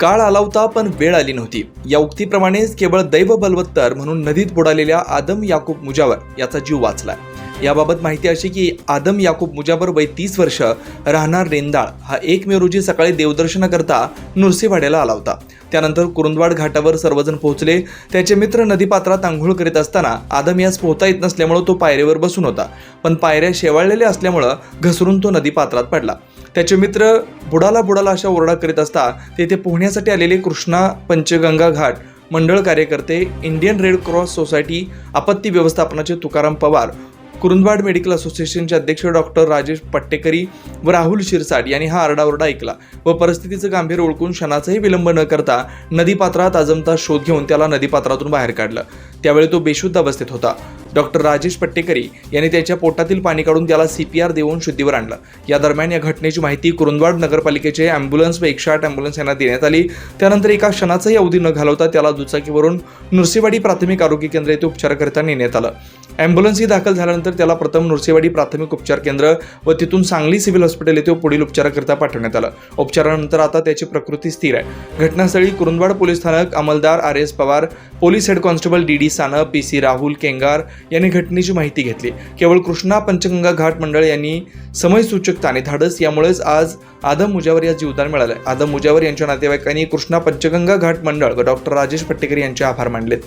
काळ आला होता पण वेळ आली नव्हती. या उक्तीप्रमाणेच केवळ दैव बलवत्तर म्हणून नदीत बुडालेल्या आदम याकूब मुजावर याचा जीव वाचला याबाबत माहिती अशी की आदम याकूब मुजावर वय तीस वर्ष राहणार रेंदाळ हा एक मे रोजी सकाळी देवदर्शनाकरता नुरसेवाड्याला आला होता. त्यानंतर कुरुंदवाड घाटावर सर्वजण पोहोचले. त्याचे मित्र नदीपात्रात आंघोळ करीत असताना आदम यास पोहता येत नसल्यामुळं तो पायरीवर बसून होता. पण पायऱ्या शेवाळलेल्या असल्यामुळं घसरून तो नदीपात्रात पडला. त्याचे मित्र बुडाला बुडाला अशा ओरडा करीत असता तेथे पोहण्यासाठी आलेले कृष्णा पंचगंगा घाट मंडळ कार्यकर्ते इंडियन रेड क्रॉस सोसायटी आपत्ती व्यवस्थापनाचे तुकाराम पवार कुरुंदवाड मेडिकल असोसिएशनचे अध्यक्ष डॉक्टर राजेश पट्टेकरी व राहुल शिरसाट यांनी हा आरडाओरडा ऐकला व परिस्थितीचं गांभीर्य ओळखून क्षणाचाही विलंब न करता नदीपात्रात आजमता शोध घेऊन त्याला नदीपात्रातून बाहेर काढलं. त्यावेळी तो बेशुद्ध अवस्थेत होता. डॉक्टर राजेश पट्टेकरी यांनी त्याच्या पोटातील पाणी काढून त्याला सीपीआर देऊन शुद्धीवर आणलं. या दरम्यान या घटनेची माहिती कुरुंदवाड नगरपालिकेचे अँब्युलन्स व एकशे आठ अँब्युलन्स यांना देण्यात आली. त्यानंतर एका क्षणाचाही अवधी न घालवता त्याला दुचाकीवरून नुरसेवाडी प्राथमिक आरोग्य केंद्र येथे उपचाराकरिता नेण्यात आलं. अँब्युलन्सही दाखल झाल्यानंतर त्याला प्रथम नुरसेवाडी प्राथमिक उपचार केंद्र व तिथून सांगली सिव्हिल हॉस्पिटल येथे पुढील उपचाराकरिता पाठवण्यात आलं. उपचारानंतर आता त्याची प्रकृती स्थिर आहे. घटनास्थळी कुरुंदवाड पोलीस स्थानक अंमलदार R S Pawar police head constable D D Sanap P C Rahul Kengar यांनी घटनेची माहिती घेतली. केवळ कृष्णा पंचगंगा घाट मंडळ यांनी समयसूचकता आणि धाडस यामुळेच आज आदम मुजावर या जीवदान मिळालं. आदम मुजावर यांच्या नातेवाईकांनी कृष्णा पंचगंगा घाट मंडळ व डॉक्टर राजेश पट्टेकर यांचे आभार मानलेत.